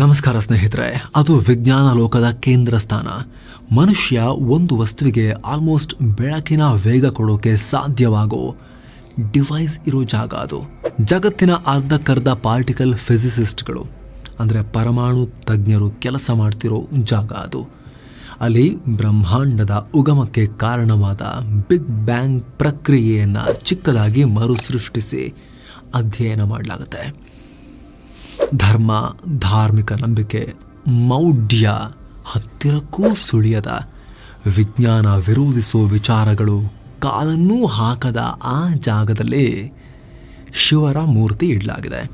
ನಮಸ್ಕಾರ ಸ್ನೇಹಿತರೆ, ಅದು ವಿಜ್ಞಾನ ಲೋಕದ ಕೇಂದ್ರ ಸ್ಥಾನ. ಮನುಷ್ಯ ಒಂದು ವಸ್ತುವಿಗೆ ಆಲ್ಮೋಸ್ಟ್ ಬೆಳಕಿನ ವೇಗ ಕೊಡೋಕೆ ಸಾಧ್ಯವಾಗೋ ಡಿವೈಸ್ ಇರೋ ಜಾಗ ಅದು. ಜಗತ್ತಿನ ಅರ್ಧಕ್ಕರ್ಧ ಪಾರ್ಟಿಕಲ್ ಫಿಸಿಸಿಸ್ಟ್ಗಳು ಅಂದರೆ ಪರಮಾಣು ತಜ್ಞರು ಕೆಲಸ ಮಾಡ್ತಿರೋ ಜಾಗ ಅದು. ಅಲ್ಲಿ ಬ್ರಹ್ಮಾಂಡದ ಉಗಮಕ್ಕೆ ಕಾರಣವಾದ ಬಿಗ್ ಬ್ಯಾಂಗ್ ಪ್ರಕ್ರಿಯೆಯನ್ನು ಚಿಕ್ಕದಾಗಿ ಮರುಸೃಷ್ಟಿಸಿ ಅಧ್ಯಯನ ಮಾಡಲಾಗುತ್ತೆ. ಧರ್ಮ, ಧಾರ್ಮಿಕ ನಂಬಿಕೆ, ಮೌಢ್ಯ ಹತ್ತಿರಕ್ಕೂ ಸುಳಿಯದ, ವಿಜ್ಞಾನ ವಿರೋಧಿಸುವ ವಿಚಾರಗಳು ಕಾಲನ್ನೂ ಹಾಕದ ಆ ಜಾಗದಲ್ಲಿ ಶಿವರ ಮೂರ್ತಿ ಇಡಲಾಗಿದೆ.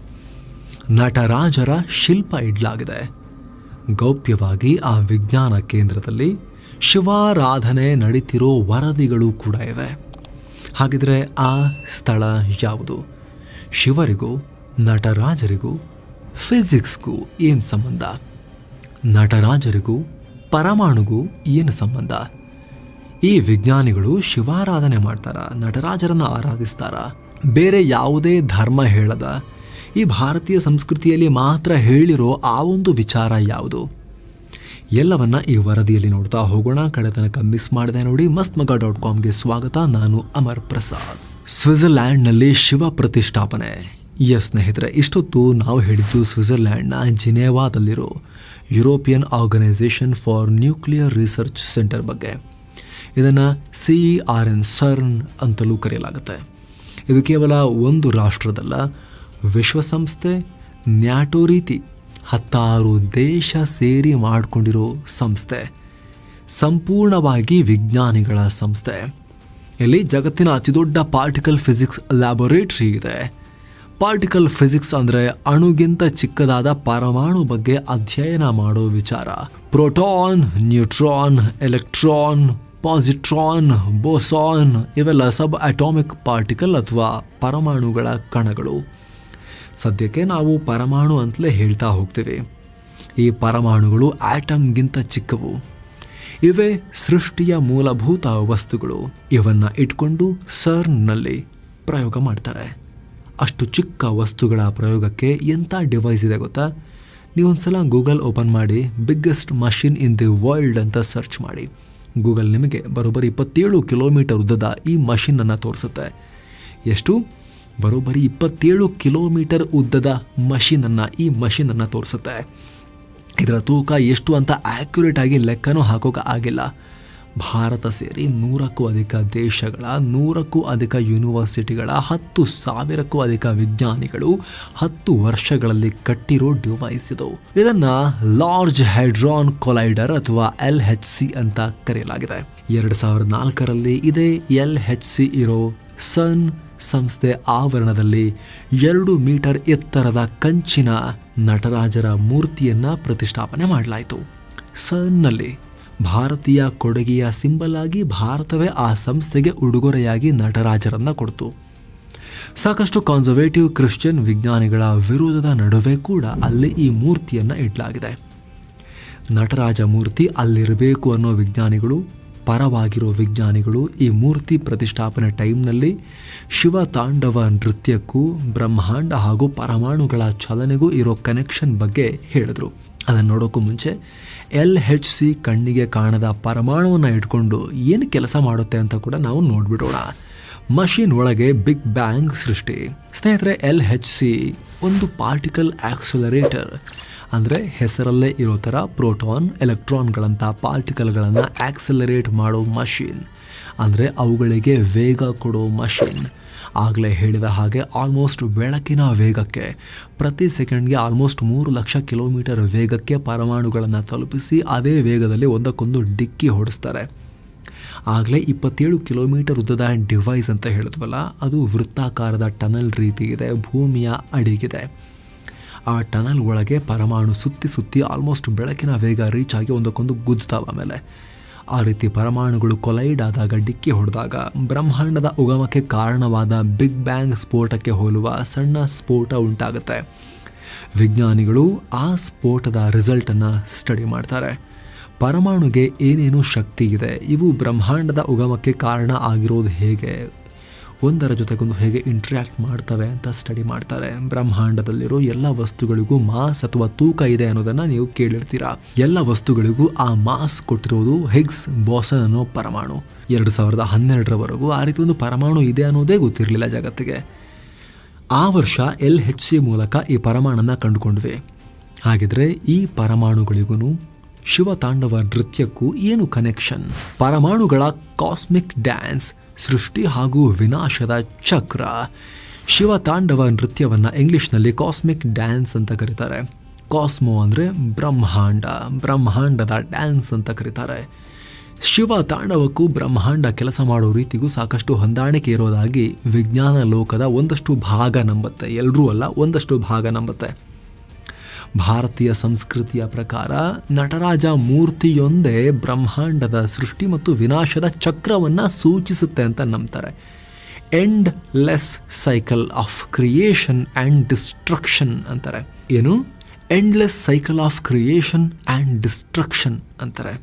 ನಟರಾಜರ ಶಿಲ್ಪ ಇಡಲಾಗಿದೆ. ಗೌಪ್ಯವಾಗಿ ಆ ವಿಜ್ಞಾನ ಕೇಂದ್ರದಲ್ಲಿ ಶಿವಾರಾಧನೆ ನಡೀತಿರೋ ವರದಿಗಳು ಕೂಡ ಇವೆ. ಹಾಗಿದ್ರೆ ಆ ಸ್ಥಳ ಯಾವುದು? ಶಿವರಿಗೂ, ನಟರಾಜರಿಗೂ ಫಿಸಿಕ್ಸ್ಗೂ ಏನು ಸಂಬಂಧ? ನಟರಾಜರಿಗೂ, ಪರಮಾಣುಗೂ ಏನು ಸಂಬಂಧ? ಈ ವಿಜ್ಞಾನಿಗಳು ಶಿವಾರಾಧನೆ ಮಾಡ್ತಾರ, ನಟರಾಜರನ್ನ ಆರಾಧಿಸ್ತಾರ? ಬೇರೆ ಯಾವುದೇ ಧರ್ಮ ಹೇಳದ, ಈ ಭಾರತೀಯ ಸಂಸ್ಕೃತಿಯಲ್ಲಿ ಮಾತ್ರ ಹೇಳಿರೋ ಆ ಒಂದು ವಿಚಾರ ಯಾವುದು? ಎಲ್ಲವನ್ನ ಈ ವರದಿಯಲ್ಲಿ ನೋಡ್ತಾ ಹೋಗೋಣ. ಕಡೆ ತನಕ ಮಿಸ್ ಮಾಡಿದೆ ನೋಡಿ. ಮಸ್ತ್ ಮಗ ಡಾಟ್ ಕಾಮ್ಗೆ ಸ್ವಾಗತ. ನಾನು ಅಮರ್ ಪ್ರಸಾದ್. ಸ್ವಿಟ್ಜರ್ಲ್ಯಾಂಡ್ನಲ್ಲಿ ಶಿವ ಪ್ರತಿಷ್ಠಾಪನೆ. ಎಸ್ ಸ್ನೇಹಿತರೆ, ಇಷ್ಟೊತ್ತು ನಾವು ಹೇಳಿದ್ದು ಸ್ವಿಟ್ಜರ್ಲ್ಯಾಂಡ್ನ ಜಿನೇವಾದಲ್ಲಿರೋ European organisation for nuclear research centre ಬಗ್ಗೆ. ಇದನ್ನು ಸಿ ಆರ್ ಎನ್ ಸರ್ನ್ ಅಂತಲೂ ಕರೆಯಲಾಗುತ್ತೆ. ಇದು ಕೇವಲ ಒಂದು ರಾಷ್ಟ್ರದಲ್ಲ, ವಿಶ್ವಸಂಸ್ಥೆ, ನ್ಯಾಟೋ ರೀತಿ ಹತ್ತಾರು ದೇಶ ಸೇರಿ ಮಾಡಿಕೊಂಡಿರೋ ಸಂಸ್ಥೆ. ಸಂಪೂರ್ಣವಾಗಿ ವಿಜ್ಞಾನಿಗಳ ಸಂಸ್ಥೆ. ಇಲ್ಲಿ ಜಗತ್ತಿನ ಅತಿದೊಡ್ಡ ಪಾರ್ಟಿಕಲ್ ಫಿಸಿಕ್ಸ್ ಲ್ಯಾಬೊರೇಟ್ರಿ ಇದೆ. ಪಾರ್ಟಿಕಲ್ ಫಿಸಿಕ್ಸ್ ಅಂದರೆ ಅಣುಗಿಂತ ಚಿಕ್ಕದಾದ ಪರಮಾಣು ಬಗ್ಗೆ ಅಧ್ಯಯನ ಮಾಡೋ ವಿಚಾರ. Proton neutron electron positron boson ಇವೆಲ್ಲ ಸಬ್ ಅಟಾಮಿಕ್ ಪಾರ್ಟಿಕಲ್ ಅಥವಾ ಪರಮಾಣುಗಳ ಕಣಗಳು. ಸದ್ಯಕ್ಕೆ ನಾವು ಪರಮಾಣು ಅಂತಲೇ ಹೇಳ್ತಾ ಹೋಗ್ತೇವೆ. ಈ ಪರಮಾಣುಗಳು ಆಟಮ್ಗಿಂತ ಚಿಕ್ಕವು. ಇವೆ ಸೃಷ್ಟಿಯ ಮೂಲಭೂತ ವಸ್ತುಗಳು. ಇವನ್ನು ಇಟ್ಕೊಂಡು ಸರ್ನಲ್ಲಿ ಪ್ರಯೋಗ ಮಾಡ್ತಾರೆ. ಅಷ್ಟು ಚಿಕ್ಕ ವಸ್ತುಗಳ ಪ್ರಯೋಗಕ್ಕೆ ಎಂಥ ಡಿವೈಸ್ ಇದೆ ಗೊತ್ತಾ? ನೀವೊಂದ್ಸಲ ಗೂಗಲ್ ಓಪನ್ ಮಾಡಿ biggest machine in the world ಅಂತ ಸರ್ಚ್ ಮಾಡಿ. ಗೂಗಲ್ ನಿಮಗೆ ಬರೋಬ್ಬರಿ ಇಪ್ಪತ್ತೇಳು ಕಿಲೋಮೀಟರ್ ಉದ್ದದ ಈ ಮಷಿನನ್ನು ತೋರಿಸುತ್ತೆ. ಎಷ್ಟು? ಬರೋಬ್ಬರಿ ಇಪ್ಪತ್ತೇಳು ಕಿಲೋಮೀಟರ್ ಉದ್ದದ ಮಷಿನನ್ನು ಈ ಮಷಿನನ್ನು ತೋರಿಸುತ್ತೆ. ಇದರ ತೂಕ ಎಷ್ಟು ಅಂತ ಆ್ಯಕ್ಯುರೇಟ್ ಆಗಿ ಲೆಕ್ಕನೂ ಹಾಕೋಕೆ ಆಗಿಲ್ಲ. ಭಾರತ ಸೇರಿ ನೂರಕ್ಕೂ ಅಧಿಕ ದೇಶಗಳ, ನೂರಕ್ಕೂ ಅಧಿಕ ಯೂನಿವರ್ಸಿಟಿಗಳ, ಹತ್ತು ಸಾವಿರಕ್ಕೂ ಅಧಿಕ ವಿಜ್ಞಾನಿಗಳು ಹತ್ತು ವರ್ಷಗಳಲ್ಲಿ ಕಟ್ಟಿರೋ ಡಿವೈಸ್ ಇದು. ಇದನ್ನ ಲಾರ್ಜ್ ಹೈಡ್ರಾನ್ ಕೊಲೈಡರ್ ಅಥವಾ ಎಲ್ ಹೆಚ್ ಸಿ ಅಂತ ಕರೆಯಲಾಗಿದೆ. ಎರಡು ಸಾವಿರದ ನಾಲ್ಕರಲ್ಲಿ ಇದೇ ಎಲ್ ಹೆಚ್ ಸಿ ಇರೋ ಸನ್ ಸಂಸ್ಥೆ ಆವರಣದಲ್ಲಿ ಎರಡು ಮೀಟರ್ ಎತ್ತರದ ಕಂಚಿನ ನಟರಾಜರ ಮೂರ್ತಿಯನ್ನ ಪ್ರತಿಷ್ಠಾಪನೆ ಮಾಡಲಾಯಿತು. ಸನ್ನಲ್ಲಿ ಭಾರತೀಯ ಕೊಡುಗೆಯ ಸಿಂಬಲ್ ಆಗಿ ಭಾರತವೇ ಆ ಸಂಸ್ಥೆಗೆ ಉಡುಗೊರೆಯಾಗಿ ನಟರಾಜರನ್ನ ಕೊಡ್ತು. ಸಾಕಷ್ಟು ಕಾನ್ಸರ್ವೇಟಿವ್ ಕ್ರಿಶ್ಚಿಯನ್ ವಿಜ್ಞಾನಿಗಳ ವಿರೋಧದ ನಡುವೆ ಕೂಡ ಅಲ್ಲಿ ಈ ಮೂರ್ತಿಯನ್ನ ಇಡಲಾಗಿದೆ. ನಟರಾಜ ಮೂರ್ತಿ ಅಲ್ಲಿರಬೇಕು ಅನ್ನೋ ವಿಜ್ಞಾನಿಗಳು, ಪರವಾಗಿರೋ ವಿಜ್ಞಾನಿಗಳು ಈ ಮೂರ್ತಿ ಪ್ರತಿಷ್ಠಾಪನೆ ಟೈಮ್ನಲ್ಲಿ ಶಿವ ತಾಂಡವ ನೃತ್ಯಕ್ಕೂ, ಬ್ರಹ್ಮಾಂಡ ಹಾಗೂ ಪರಮಾಣುಗಳ ಚಲನೆಗೂ ಇರೋ ಕನೆಕ್ಷನ್ ಬಗ್ಗೆ ಹೇಳಿದ್ರು. ಅದನ್ನು ನೋಡೋಕ್ಕೂ ಮುಂಚೆ ಎಲ್ ಹೆಚ್ ಸಿ ಕಣ್ಣಿಗೆ ಕಾಣದ ಪರಮಾಣುವನ್ನು ಇಟ್ಕೊಂಡು ಏನು ಕೆಲಸ ಮಾಡುತ್ತೆ ಅಂತ ಕೂಡ ನಾವು ನೋಡಿಬಿಡೋಣ. ಮಷೀನ್ ಒಳಗೆ ಬಿಗ್ ಬ್ಯಾಂಗ್ ಸೃಷ್ಟಿ. ಸ್ನೇಹಿತರೆ, ಎಲ್ ಹೆಚ್ ಸಿ ಒಂದು ಪಾರ್ಟಿಕಲ್ ಆಕ್ಸಲರೇಟರ್. ಅಂದರೆ ಹೆಸರಲ್ಲೇ ಇರೋ ಥರ ಪ್ರೋಟಾನ್ ಎಲೆಕ್ಟ್ರಾನ್ಗಳಂಥ ಪಾರ್ಟಿಕಲ್ಗಳನ್ನು ಆಕ್ಸಲರೇಟ್ ಮಾಡೋ ಮಷೀನ್. ಅಂದರೆ ಅವುಗಳಿಗೆ ವೇಗ ಕೊಡೋ ಮಷೀನ್. ಆಗಲೇ ಹೇಳಿದ ಹಾಗೆ ಆಲ್ಮೋಸ್ಟ್ ಬೆಳಕಿನ ವೇಗಕ್ಕೆ ಪ್ರತಿ ಸೆಕೆಂಡ್ಗೆ ಆಲ್ಮೋಸ್ಟ್ ಮೂರು ಲಕ್ಷ ಕಿಲೋಮೀಟರ್ ವೇಗಕ್ಕೆ ಪರಮಾಣುಗಳನ್ನು ತಲುಪಿಸಿ ಅದೇ ವೇಗದಲ್ಲಿ ಒಂದಕ್ಕೊಂದು ಡಿಕ್ಕಿ ಹೊಡಿಸ್ತಾರೆ. ಆಗಲೇ ಇಪ್ಪತ್ತೇಳು ಕಿಲೋಮೀಟರ್ ಉದ್ದದ ಡಿವೈಸ್ ಅಂತ ಹೇಳಿದ್ವಲ್ಲ, ಅದು ವೃತ್ತಾಕಾರದ ಟನಲ್ ರೀತಿ ಇದೆ, ಭೂಮಿಯ ಅಡಿಗಿದೆ. ಆ ಟನಲ್ ಒಳಗೆ ಪರಮಾಣು ಸುತ್ತಿ ಸುತ್ತಿ ಆಲ್ಮೋಸ್ಟ್ ಬೆಳಕಿನ ವೇಗ ರೀಚ್ ಆಗಿ ಒಂದಕ್ಕೊಂದು ಗುದ್ದುತ್ತಾವೆ ಆಮೇಲೆ. ಆ ರೀತಿ ಪರಮಾಣುಗಳು ಕೊಲೈಡ್ ಆದಾಗ, ಡಿಕ್ಕಿ ಹೊಡೆದಾಗ, ಬ್ರಹ್ಮಾಂಡದ ಉಗಮಕ್ಕೆ ಕಾರಣವಾದ ಬಿಗ್ ಬ್ಯಾಂಗ್ ಸ್ಫೋಟಕ್ಕೆ ಹೋಲುವ ಸಣ್ಣ ಸ್ಫೋಟ ಉಂಟಾಗುತ್ತೆ. ವಿಜ್ಞಾನಿಗಳು ಆ ಸ್ಫೋಟದ ರಿಸಲ್ಟನ್ನು ಸ್ಟಡಿ ಮಾಡ್ತಾರೆ. ಪರಮಾಣುಗೆ ಏನೇನು ಶಕ್ತಿ ಇದೆ, ಇವು ಬ್ರಹ್ಮಾಂಡದ ಉಗಮಕ್ಕೆ ಕಾರಣ ಆಗಿರೋದು ಹೇಗೆ? ಒಂದರ ಜೊತೆಗೊಂದು ಹೇಗೆ ಇಂಟ್ರ್ಯಾಕ್ಟ್ ಮಾಡ್ತವೆ ಅಂತ ಸ್ಟಡಿ ಮಾಡ್ತಾರೆ. ಬ್ರಹ್ಮಾಂಡದಲ್ಲಿರೋ ಎಲ್ಲ ವಸ್ತುಗಳಿಗೂ ಮಾಸ್ ಅಥವಾ ತೂಕ ಇದೆ ಅನ್ನೋದನ್ನ ನೀವು ಕೇಳಿರ್ತೀರಾ? ಎಲ್ಲ ವಸ್ತುಗಳಿಗೂ ಆ ಮಾಸ್ ಕೊಟ್ಟಿರೋದು ಹೆಗ್ಸ್ ಬಾಸನ್ ಅನ್ನೋ ಪರಮಾಣು. ಎರಡು ಸಾವಿರದ ಹನ್ನೆರಡರವರೆಗೂ ಆ ರೀತಿ ಒಂದು ಪರಮಾಣು ಇದೆ ಅನ್ನೋದೇ ಗೊತ್ತಿರಲಿಲ್ಲ ಜಗತ್ತಿಗೆ. ಆ ವರ್ಷ ಎಲ್ ಹೆಚ್ ಸಿ ಮೂಲಕ ಈ ಪರಮಾಣನ ಕಂಡುಕೊಂಡ್ವಿ. ಹಾಗಿದ್ರೆ ಈ ಪರಮಾಣುಗಳಿಗೂ ಶಿವತಾಂಡವ ನೃತ್ಯಕ್ಕೂ ಏನು ಕನೆಕ್ಷನ್ ಪರಮಾಣುಗಳ ಕಾಸ್ಮಿಕ್ ಡ್ಯಾನ್ಸ್ ಸೃಷ್ಟಿ ಹಾಗೂ ವಿನಾಶದ ಚಕ್ರ. ಶಿವತಾಂಡವ ನೃತ್ಯವನ್ನು ಇಂಗ್ಲೀಷ್ನಲ್ಲಿ ಕಾಸ್ಮಿಕ್ ಡ್ಯಾನ್ಸ್ ಅಂತ ಕರೀತಾರೆ. ಕಾಸ್ಮೋ ಅಂದರೆ ಬ್ರಹ್ಮಾಂಡ, ಬ್ರಹ್ಮಾಂಡದ ಡ್ಯಾನ್ಸ್ ಅಂತ ಕರೀತಾರೆ. ಶಿವ ತಾಂಡವಕ್ಕೂ ಬ್ರಹ್ಮಾಂಡ ಕೆಲಸ ಮಾಡೋ ರೀತಿಗೂ ಸಾಕಷ್ಟು ಹೊಂದಾಣಿಕೆ ಇರೋದಾಗಿ ವಿಜ್ಞಾನ ಲೋಕದ ಒಂದಷ್ಟು ಭಾಗ ನಂಬುತ್ತೆ. ಎಲ್ಲರೂ ಅಲ್ಲ, ಒಂದಷ್ಟು ಭಾಗ ನಂಬುತ್ತೆ. ಭಾರತೀಯ ಸಂಸ್ಕೃತಿಯ ಪ್ರಕಾರ ನಟರಾಜ ಮೂರ್ತಿಯೊಂದೇ ಬ್ರಹ್ಮಾಂಡದ ಸೃಷ್ಟಿ ಮತ್ತು ವಿನಾಶದ ಚಕ್ರವನ್ನ ಸೂಚಿಸುತ್ತೆ ಅಂತ ನಂಬ್ತಾರೆ. Endless cycle of creation and destruction ಅಂತಾರೆ. ಏನು? Endless cycle of creation and destruction ಅಂತಾರೆ.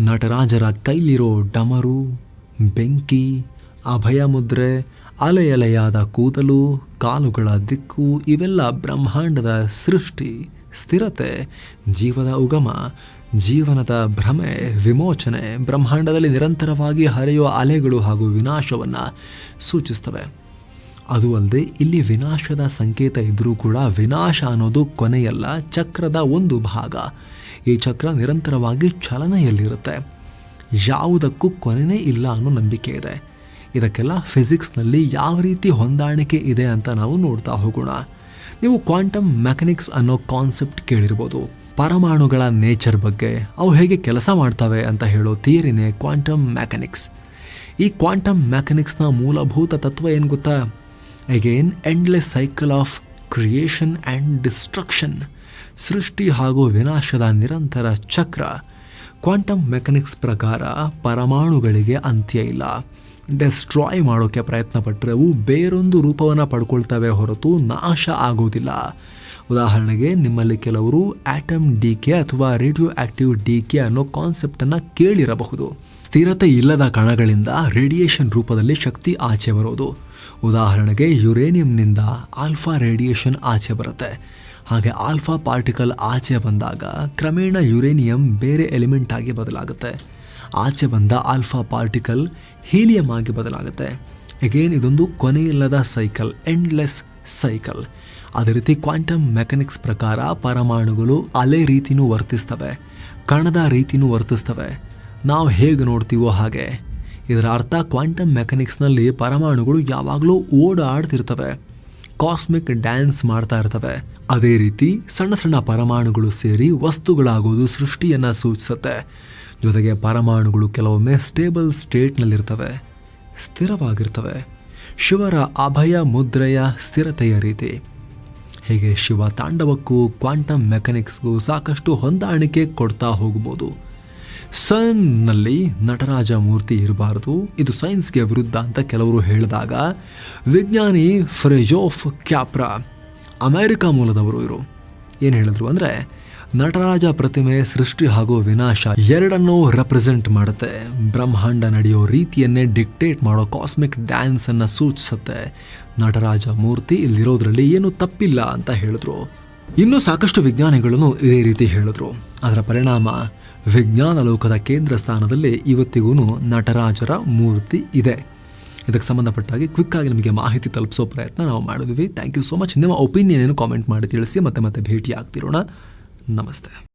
ನಟರಾಜರ ಕೈಲಿರೋ ಡಮರು, ಬೆಂಕಿ ಅಭಯ ಮುದ್ರೆ ಅಲೆ ಅಲೆಯಾದ ಕೂದಲು, ಕಾಲುಗಳ ದಿಕ್ಕು, ಇವೆಲ್ಲ ಬ್ರಹ್ಮಾಂಡದ ಸೃಷ್ಟಿ, ಸ್ಥಿರತೆ, ಜೀವದ ಉಗಮ, ಜೀವನದ ಭ್ರಮೆ, ವಿಮೋಚನೆ, ಬ್ರಹ್ಮಾಂಡದಲ್ಲಿ ನಿರಂತರವಾಗಿ ಹರಿಯುವ ಅಲೆಗಳು ಹಾಗೂ ವಿನಾಶವನ್ನು ಸೂಚಿಸ್ತವೆ ಅದು ಅಲ್ಲದೆ ಇಲ್ಲಿ ವಿನಾಶದ ಸಂಕೇತ ಇದ್ದರೂ ಕೂಡ ವಿನಾಶ ಅನ್ನೋದು ಕೊನೆಯಲ್ಲ, ಚಕ್ರದ ಒಂದು ಭಾಗ. ಈ ಚಕ್ರ ನಿರಂತರವಾಗಿ ಚಲನೆಯಲ್ಲಿರುತ್ತೆ. ಯಾವುದಕ್ಕೂ ಕೊನೆಯೇ ಇಲ್ಲ ಅನ್ನೋ ನಂಬಿಕೆ ಇದೆ. ಇದಕ್ಕೆಲ್ಲ ಫಿಸಿಕ್ಸ್ನಲ್ಲಿ ಯಾವ ರೀತಿ ಹೊಂದಾಣಿಕೆ ಇದೆ ಅಂತ ನಾವು ನೋಡ್ತಾ ಹೋಗೋಣ. ನೀವು ಕ್ವಾಂಟಮ್ ಮೆಕ್ಯಾನಿಕ್ಸ್ ಅನ್ನೋ ಕಾನ್ಸೆಪ್ಟ್ ಕೇಳಿರ್ಬೋದು. ಪರಮಾಣುಗಳ ನೇಚರ್ ಬಗ್ಗೆ ಅವು ಹೇಗೆ ಕೆಲಸ ಮಾಡ್ತವೆ ಅಂತ ಹೇಳೋ ಥಿಯರಿನೇ ಕ್ವಾಂಟಮ್ ಮೆಕ್ಯಾನಿಕ್ಸ್. ಈ ಕ್ವಾಂಟಮ್ ಮೆಕ್ಯಾನಿಕ್ಸ್ನ ಮೂಲಭೂತ ತತ್ವ ಏನು ಗೊತ್ತಾ? Again endless cycle of creation and destruction ಸೃಷ್ಟಿ ಹಾಗೂ ವಿನಾಶದ ನಿರಂತರ ಚಕ್ರ. ಕ್ವಾಂಟಮ್ ಮೆಕ್ಯಾನಿಕ್ಸ್ ಪ್ರಕಾರ ಪರಮಾಣುಗಳಿಗೆ ಅಂತ್ಯ ಇಲ್ಲ. ಡೆಸ್ಟ್ರಾಯ್ ಮಾಡೋಕ್ಕೆ ಪ್ರಯತ್ನ ಪಟ್ಟರೆ ಅವು ಬೇರೊಂದು ರೂಪವನ್ನು ಪಡ್ಕೊಳ್ತವೆ ಹೊರತು ನಾಶ ಆಗೋದಿಲ್ಲ. ಉದಾಹರಣೆಗೆ ನಿಮ್ಮಲ್ಲಿ ಕೆಲವರು ಆಟಮ್ ಡಿ ಕೆ ಅಥವಾ ರೇಡಿಯೋ ಆಕ್ಟಿವ್ ಡಿ ಕೆ ಅನ್ನೋ ಕಾನ್ಸೆಪ್ಟನ್ನು ಕೇಳಿರಬಹುದು. ಸ್ಥಿರತೆ ಇಲ್ಲದ ಕಣಗಳಿಂದ ರೇಡಿಯೇಷನ್ ರೂಪದಲ್ಲಿ ಶಕ್ತಿ ಆಚೆ ಬರೋದು. ಉದಾಹರಣೆಗೆ ಯುರೇನಿಯಂನಿಂದ ಆಲ್ಫಾ ರೇಡಿಯೇಷನ್ ಆಚೆ ಬರುತ್ತೆ. ಹಾಗೆ ಆಲ್ಫಾ ಪಾರ್ಟಿಕಲ್ ಆಚೆ ಬಂದಾಗ ಕ್ರಮೇಣ ಯುರೇನಿಯಂ ಬೇರೆ ಎಲಿಮೆಂಟ್ ಆಗಿ ಬದಲಾಗುತ್ತೆ. ಆಚೆ ಬಂದ ಆಲ್ಫಾ ಪಾರ್ಟಿಕಲ್ ಹೀಲಿಯಂ ಆಗಿ ಬದಲಾಗುತ್ತೆ. ಅಗೇನ್ ಇದೊಂದು ಕೊನೆಯಿಲ್ಲದ ಸೈಕಲ್ ಎಂಡ್ಲೆಸ್ ಸೈಕಲ್ ಅದೇ ರೀತಿ ಕ್ವಾಂಟಮ್ ಮೆಕ್ಯಾನಿಕ್ಸ್ ಪ್ರಕಾರ ಪರಮಾಣುಗಳು ಅಲೆ ರೀತಿನೂ ವರ್ತಿಸ್ತವೆ, ಕಣದ ರೀತಿನೂ ವರ್ತಿಸ್ತವೆ. ನಾವು ಹೇಗೆ ನೋಡ್ತೀವೋ ಹಾಗೆ. ಇದರ ಅರ್ಥ ಕ್ವಾಂಟಮ್ ಮೆಕ್ಯಾನಿಕ್ಸ್ನಲ್ಲಿ ಪರಮಾಣುಗಳು ಯಾವಾಗಲೂ ಓಡಾಡ್ತಿರ್ತವೆ ಕಾಸ್ಮಿಕ್ ಡ್ಯಾನ್ಸ್ ಮಾಡ್ತಾ ಇರ್ತವೆ. ಅದೇ ರೀತಿ ಸಣ್ಣ ಸಣ್ಣ ಪರಮಾಣುಗಳು ಸೇರಿ ವಸ್ತುಗಳಾಗೋದು ಸೃಷ್ಟಿಯನ್ನು ಸೂಚಿಸುತ್ತೆ. ಜೊತೆಗೆ ಪರಮಾಣುಗಳು ಕೆಲವೊಮ್ಮೆ ಸ್ಟೇಬಲ್ ಸ್ಟೇಟ್ನಲ್ಲಿರ್ತವೆ, ಸ್ಥಿರವಾಗಿರ್ತವೆ. ಶಿವರ ಅಭಯ ಮುದ್ರೆಯ ಸ್ಥಿರತೆಯ ರೀತಿ. ಹೀಗೆ ಶಿವ ತಾಂಡವಕ್ಕೂ ಕ್ವಾಂಟಮ್ ಮೆಕ್ಯಾನಿಕ್ಸ್ಗೂ ಸಾಕಷ್ಟು ಹೊಂದಾಣಿಕೆ ಕೊಡ್ತಾ ಹೋಗ್ಬೋದು ಸನ್ನಲ್ಲಿ ನಟರಾಜ ಮೂರ್ತಿ ಇರಬಾರದು, ಇದು ಸೈನ್ಸ್ಗೆ ವಿರುದ್ಧ ಅಂತ ಕೆಲವರು ಹೇಳಿದಾಗ, ವಿಜ್ಞಾನಿ ಫ್ರೆಜೋಫ್ ಕ್ಯಾಪ್ರಾ ಅಮೇರಿಕಾ ಮೂಲದವರು ಇವರು. ಏನು ಹೇಳಿದ್ರು ಅಂದರೆ ನಟರಾಜ ಪ್ರತಿಮೆ ಸೃಷ್ಟಿ ಹಾಗೂ ವಿನಾಶ ಎರಡನ್ನೂ ರೆಪ್ರೆಸೆಂಟ್ ಮಾಡುತ್ತೆ. ಬ್ರಹ್ಮಾಂಡ ನಡೆಯೋ ರೀತಿಯನ್ನೇ ಡಿಕ್ಟೇಟ್ ಮಾಡೋ ಕಾಸ್ಮಿಕ್ ಡ್ಯಾನ್ಸ್ ಅನ್ನ ಸೂಚಿಸುತ್ತೆ. ನಟರಾಜ ಮೂರ್ತಿ ಇಲ್ಲಿರೋದ್ರಲ್ಲಿ ಏನು ತಪ್ಪಿಲ್ಲ ಅಂತ ಹೇಳಿದ್ರು. ಇನ್ನೂ ಸಾಕಷ್ಟು ವಿಜ್ಞಾನಿಗಳನ್ನು ಇದೇ ರೀತಿ ಹೇಳಿದ್ರು. ಅದರ ಪರಿಣಾಮ, ವಿಜ್ಞಾನ ಲೋಕದ ಕೇಂದ್ರ ಸ್ಥಾನದಲ್ಲಿ ಇವತ್ತಿಗೂ ನಟರಾಜರ ಮೂರ್ತಿ ಇದೆ. ಇದಕ್ಕೆ ಸಂಬಂಧಪಟ್ಟಾಗಿ ಕ್ವಿಕ್ ಆಗಿ ನಿಮಗೆ ಮಾಹಿತಿ ತಲುಪಿಸೋ ಪ್ರಯತ್ನ ನಾವು ಮಾಡಿದ್ವಿ ಥ್ಯಾಂಕ್ ಯು ಸೋ ಮಚ್ ನಿಮ್ಮ ಒಪಿನಿಯನ್ ಏನು ಕಾಮೆಂಟ್ ಮಾಡಿ ತಿಳಿಸಿ ಮತ್ತೆ ಮತ್ತೆ ಭೇಟಿ ಆಗ್ತಿರೋಣ नमस्ते।